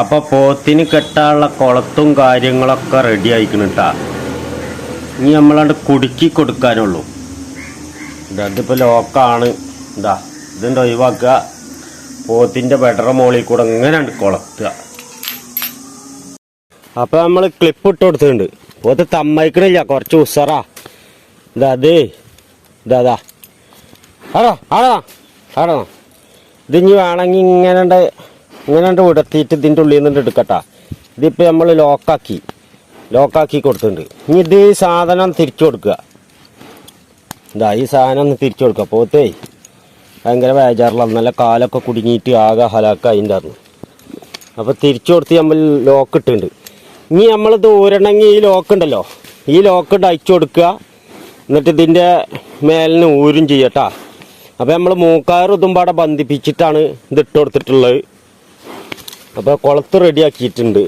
അപ്പൊ പോത്തിന് കെട്ടാനുള്ള കുളത്തും കാര്യങ്ങളൊക്കെ റെഡി ആയിക്കണ് കേട്ടാ ഇനി നമ്മളാണ്ട് കുടുക്കി കൊടുക്കാനുള്ളൂ. ഇതാ ഇതിപ്പോ ലോക്കാണ്. ഇതാ ഇതിന്റെ ഒഴിവാക്കുക പോത്തിന്റെ ബെഡറ മോളിൽ കൂടെ ഇങ്ങനെ കൊളത്തുക അപ്പൊ നമ്മൾ ക്ലിപ്പ് ഇട്ട് കൊടുത്തിട്ടുണ്ട്. പോത്ത് തമ്മയിക്കണില്ല കുറച്ച് ഉസറാ. ഇതാ അതേ ഇതാ അതാ ആടാ ആടാ ആടാ. ഇത് വേണമെങ്കിൽ ഇങ്ങനെ ഇങ്ങനെ ഉടത്തിയിട്ട് ഇതിന്റെ ഉള്ളിൽ നിന്ന് എടുക്കട്ടാ. ഇതിപ്പോൾ നമ്മൾ ലോക്കാക്കി. ലോക്കാക്കി കൊടുത്തിട്ടുണ്ട്. ഇനി ഇത് ഈ സാധനം തിരിച്ചു കൊടുക്കുക. ഇതാ ഈ സാധനം ഒന്ന് തിരിച്ചു കൊടുക്കുക. പോത്തേ ഭയങ്കര വേജാറിലാണ് നല്ല കാലൊക്കെ കുടുങ്ങിയിട്ട് ആകെ ഹലാക്കായിന്റെ അന്ന് അപ്പോൾ തിരിച്ചു കൊടുത്ത് നമ്മൾ ലോക്ക് ഇട്ടുണ്ട് ഇനി നമ്മൾ ദൂരണമെങ്കിൽ ഈ ലോക്ക് ഉണ്ടല്ലോ. ഈ ലോക്ക് ഇട്ട് അയച്ചു കൊടുക്കുക. എന്നിട്ട് ഇതിന്റെ മേലിന് ഊരും ചെയ്യട്ടാ. അപ്പോൾ നമ്മൾ മൂക്കാറ് ഇതും പാടെ ബന്ധിപ്പിച്ചിട്ടാണ് ഇത് ഇട്ട് കൊടുത്തിട്ടുള്ളത്. അപ്പോൾ കുളത്ത് റെഡിയാക്കിയിട്ടുണ്ട്